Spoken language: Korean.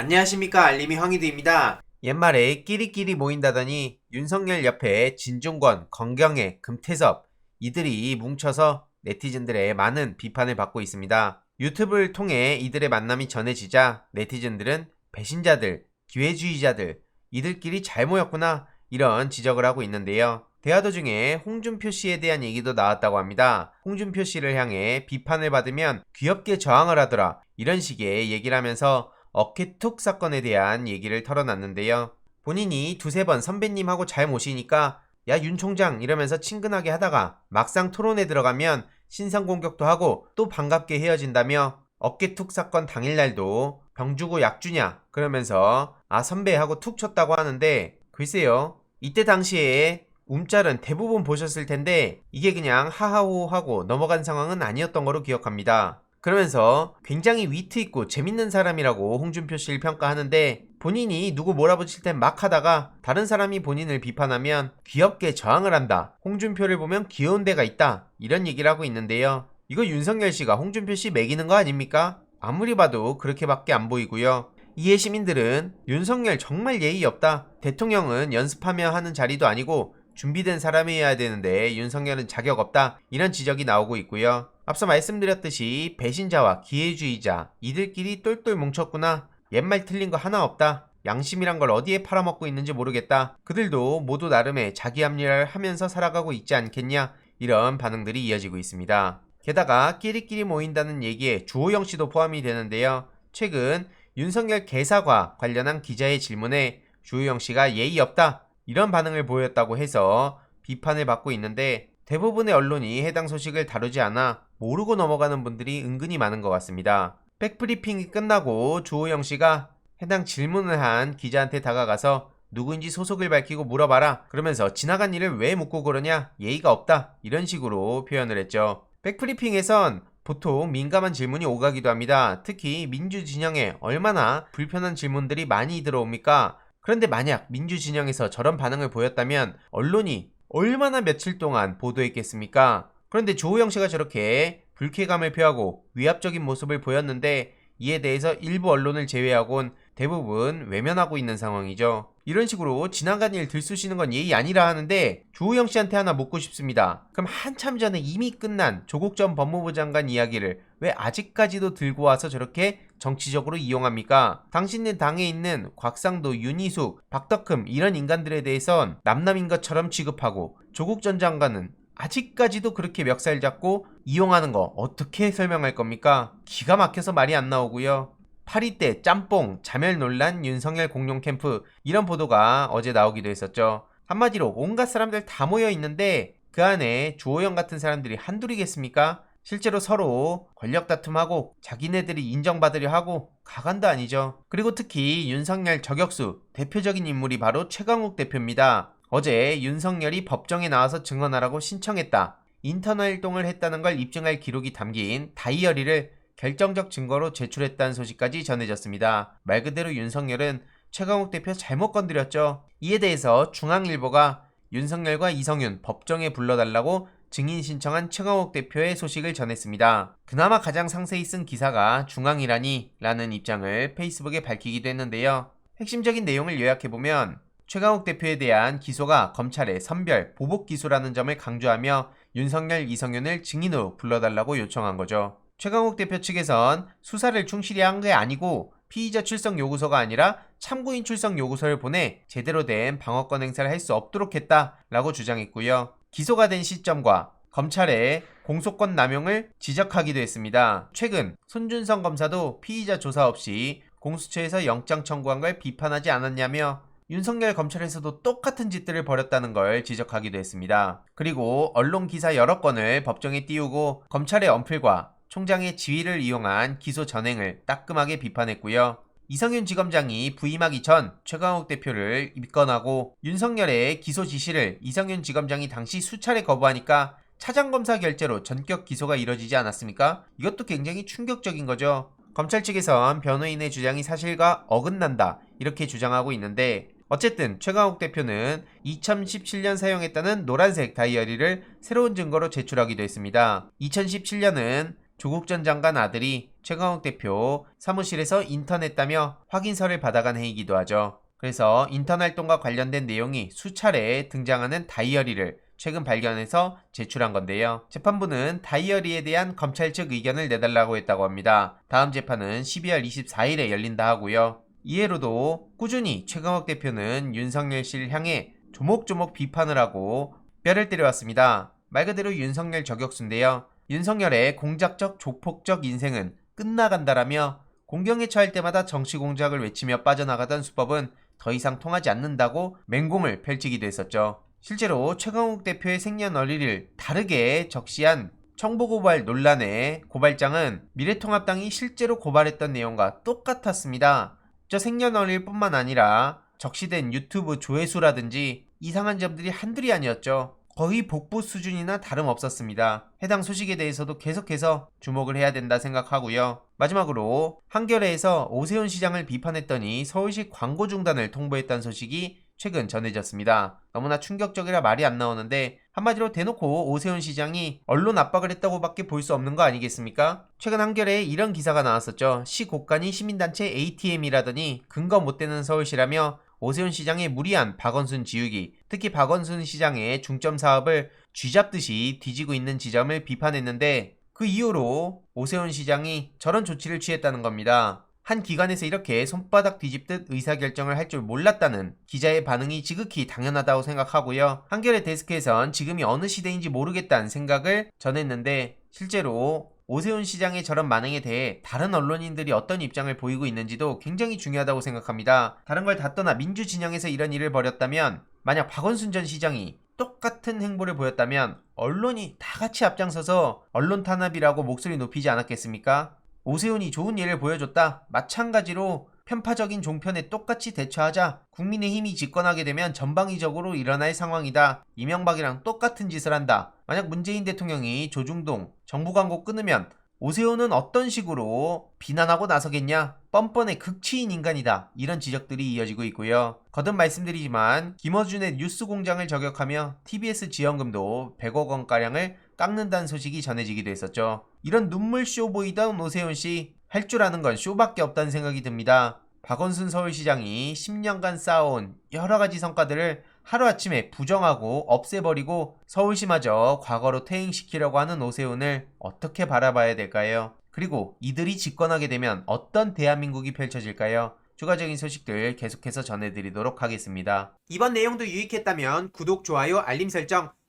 안녕하십니까 알림이 황희두입니다. 옛말에 끼리끼리 모인다더니 윤석열 옆에 진중권, 건경애, 금태섭 이들이 뭉쳐서 네티즌들의 많은 비판을 받고 있습니다. 유튜브를 통해 이들의 만남이 전해지자 네티즌들은 배신자들, 기회주의자들, 이들끼리 잘 모였구나 이런 지적을 하고 있는데요. 대화 도중에 홍준표 씨에 대한 얘기도 나왔다고 합니다. 홍준표 씨를 향해 비판을 받으면 귀엽게 저항을 하더라 이런 식의 얘기를 하면서 어깨툭 사건에 대한 얘기를 털어놨는데요. 본인이 두세 번 선배님하고 잘 모시니까 야 윤 총장 이러면서 친근하게 하다가 막상 토론에 들어가면 신상 공격도 하고 또 반갑게 헤어진다며 어깨툭 사건 당일날도 병 주고 약 주냐 그러면서 아 선배 하고 툭 쳤다고 하는데 글쎄요 이때 당시에 움짤은 대부분 보셨을 텐데 이게 그냥 하하호 하고 넘어간 상황은 아니었던 거로 기억합니다. 그러면서 굉장히 위트 있고 재밌는 사람이라고 홍준표 씨를 평가하는데 본인이 누구 몰아붙일 땐 막 하다가 다른 사람이 본인을 비판하면 귀엽게 저항을 한다. 홍준표를 보면 귀여운 데가 있다. 이런 얘기를 하고 있는데요. 이거 윤석열 씨가 홍준표 씨 매기는 거 아닙니까? 아무리 봐도 그렇게밖에 안 보이고요. 이해 시민들은 윤석열 정말 예의 없다. 대통령은 연습하며 하는 자리도 아니고 준비된 사람이어야 되는데 윤석열은 자격 없다. 이런 지적이 나오고 있고요. 앞서 말씀드렸듯이 배신자와 기회주의자 이들끼리 똘똘 뭉쳤구나. 옛말 틀린 거 하나 없다. 양심이란 걸 어디에 팔아먹고 있는지 모르겠다. 그들도 모두 나름의 자기 합리화를 하면서 살아가고 있지 않겠냐. 이런 반응들이 이어지고 있습니다. 게다가 끼리끼리 모인다는 얘기에 주호영 씨도 포함이 되는데요. 최근 윤석열 개사과 관련한 기자의 질문에 주호영 씨가 예의 없다. 이런 반응을 보였다고 해서 비판을 받고 있는데 대부분의 언론이 해당 소식을 다루지 않아 모르고 넘어가는 분들이 은근히 많은 것 같습니다. 백브리핑이 끝나고 주호영 씨가 해당 질문을 한 기자한테 다가가서 누구인지 소속을 밝히고 물어봐라. 그러면서 지나간 일을 왜 묻고 그러냐? 예의가 없다. 이런 식으로 표현을 했죠. 백브리핑에선 보통 민감한 질문이 오가기도 합니다. 특히 민주 진영에 얼마나 불편한 질문들이 많이 들어옵니까? 그런데 만약 민주 진영에서 저런 반응을 보였다면 언론이 얼마나 며칠 동안 보도했겠습니까? 그런데 조호영 씨가 저렇게 불쾌감을 표하고 위압적인 모습을 보였는데 이에 대해서 일부 언론을 제외하곤 대부분 외면하고 있는 상황이죠. 이런 식으로 지나간 일 들쑤시는 건 예의 아니라 하는데 조호영 씨한테 하나 묻고 싶습니다. 그럼 한참 전에 이미 끝난 조국 전 법무부 장관 이야기를 왜 아직까지도 들고 와서 저렇게 정치적으로 이용합니까? 당신네 당에 있는 곽상도, 윤희숙, 박덕흠 이런 인간들에 대해선 남남인 것처럼 취급하고 조국 전 장관은 아직까지도 그렇게 멱살 잡고 이용하는 거 어떻게 설명할 겁니까? 기가 막혀서 말이 안 나오고요. 파리 때 짬뽕, 자멸 논란, 윤석열 공룡 캠프 이런 보도가 어제 나오기도 했었죠. 한마디로 온갖 사람들 다 모여 있는데 그 안에 주호영 같은 사람들이 한둘이겠습니까? 실제로 서로 권력 다툼하고 자기네들이 인정받으려 하고 가관도 아니죠. 그리고 특히 윤석열 저격수 대표적인 인물이 바로 최강욱 대표입니다. 어제 윤석열이 법정에 나와서 증언하라고 신청했다. 인터너 활동을 했다는 걸 입증할 기록이 담긴 다이어리를 결정적 증거로 제출했다는 소식까지 전해졌습니다. 말 그대로 윤석열은 최강욱 대표 잘못 건드렸죠. 이에 대해서 중앙일보가 윤석열과 이성윤 법정에 불러달라고 증인 신청한 최강욱 대표의 소식을 전했습니다. 그나마 가장 상세히 쓴 기사가 중앙이라니 라는 입장을 페이스북에 밝히기도 했는데요. 핵심적인 내용을 요약해보면 최강욱 대표에 대한 기소가 검찰의 선별, 보복 기소라는 점을 강조하며 윤석열, 이성윤을 증인으로 불러달라고 요청한 거죠. 최강욱 대표 측에선 수사를 충실히 한 게 아니고 피의자 출석 요구서가 아니라 참고인 출석 요구서를 보내 제대로 된 방어권 행사를 할 수 없도록 했다라고 주장했고요. 기소가 된 시점과 검찰의 공소권 남용을 지적하기도 했습니다. 최근 손준성 검사도 피의자 조사 없이 공수처에서 영장 청구한 걸 비판하지 않았냐며 윤석열 검찰에서도 똑같은 짓들을 벌였다는 걸 지적하기도 했습니다. 그리고 언론 기사 여러 건을 법정에 띄우고 검찰의 언플과 총장의 지위를 이용한 기소 전행을 따끔하게 비판했고요. 이성윤 지검장이 부임하기 전 최강욱 대표를 입건하고 윤석열의 기소 지시를 이성윤 지검장이 당시 수차례 거부하니까 차장검사 결재로 전격 기소가 이뤄지지 않았습니까? 이것도 굉장히 충격적인 거죠. 검찰 측에선 변호인의 주장이 사실과 어긋난다 이렇게 주장하고 있는데 어쨌든 최강욱 대표는 2017년 사용했다는 노란색 다이어리를 새로운 증거로 제출하기도 했습니다. 2017년은 조국 전 장관 아들이 최강욱 대표 사무실에서 인턴했다며 확인서를 받아간 해이기도 하죠. 그래서 인턴 활동과 관련된 내용이 수차례 등장하는 다이어리를 최근 발견해서 제출한 건데요. 재판부는 다이어리에 대한 검찰 측 의견을 내달라고 했다고 합니다. 다음 재판은 12월 24일에 열린다 하고요. 이해로도 꾸준히 최강욱 대표는 윤석열 씨를 향해 조목조목 비판을 하고 뼈를 때려왔습니다. 말 그대로 윤석열 저격수인데요. 윤석열의 공작적 조폭적 인생은 끝나간다라며 공경에 처할 때마다 정치 공작을 외치며 빠져나가던 수법은 더 이상 통하지 않는다고 맹공을 펼치기도 했었죠. 실제로 최강욱 대표의 생년월일을 다르게 적시한 청부고발 논란의 고발장은 미래통합당이 실제로 고발했던 내용과 똑같았습니다. 저 생년월일뿐만 아니라 적시된 유튜브 조회수라든지 이상한 점들이 한둘이 아니었죠. 거의 복부 수준이나 다름없었습니다. 해당 소식에 대해서도 계속해서 주목을 해야 된다 생각하고요. 마지막으로 한겨레에서 오세훈 시장을 비판했더니 서울시 광고 중단을 통보했다는 소식이 최근 전해졌습니다. 너무나 충격적이라 말이 안 나오는데 한마디로 대놓고 오세훈 시장이 언론 압박을 했다고밖에 볼 수 없는 거 아니겠습니까? 최근 한겨레에 이런 기사가 나왔었죠. 시 곳간이 시민단체 ATM이라더니 근거 못 되는 서울시라며 오세훈 시장의 무리한 박원순 지우기, 특히 박원순 시장의 중점 사업을 쥐잡듯이 뒤지고 있는 지점을 비판했는데 그 이후로 오세훈 시장이 저런 조치를 취했다는 겁니다. 한 기관에서 이렇게 손바닥 뒤집듯 의사결정을 할 줄 몰랐다는 기자의 반응이 지극히 당연하다고 생각하고요. 한겨레 데스크에선 지금이 어느 시대인지 모르겠다는 생각을 전했는데 실제로 오세훈 시장의 저런 반응에 대해 다른 언론인들이 어떤 입장을 보이고 있는지도 굉장히 중요하다고 생각합니다. 다른 걸 다 떠나 민주 진영에서 이런 일을 벌였다면 만약 박원순 전 시장이 똑같은 행보를 보였다면 언론이 다 같이 앞장서서 언론 탄압이라고 목소리 높이지 않았겠습니까? 오세훈이 좋은 예를 보여줬다. 마찬가지로 편파적인 종편에 똑같이 대처하자 국민의힘이 집권하게 되면 전방위적으로 일어날 상황이다. 이명박이랑 똑같은 짓을 한다. 만약 문재인 대통령이 조중동 정부 광고 끊으면 오세훈은 어떤 식으로 비난하고 나서겠냐? 뻔뻔의 극치인 인간이다. 이런 지적들이 이어지고 있고요. 거듭 말씀드리지만 김어준의 뉴스 공장을 저격하며 TBS 지원금도 100억 원가량을 깎는다는 소식이 전해지기도 했었죠. 이런 눈물쇼 보이던 오세훈 씨 할 줄 아는 건 쇼밖에 없다는 생각이 듭니다. 박원순 서울시장이 10년간 쌓아온 여러 가지 성과들을 하루아침에 부정하고 없애버리고 서울시마저 과거로 퇴행시키려고 하는 오세훈을 어떻게 바라봐야 될까요? 그리고 이들이 집권하게 되면 어떤 대한민국이 펼쳐질까요? 추가적인 소식들 계속해서 전해드리도록 하겠습니다. 이번 내용도 유익했다면 구독, 좋아요, 알림 설정,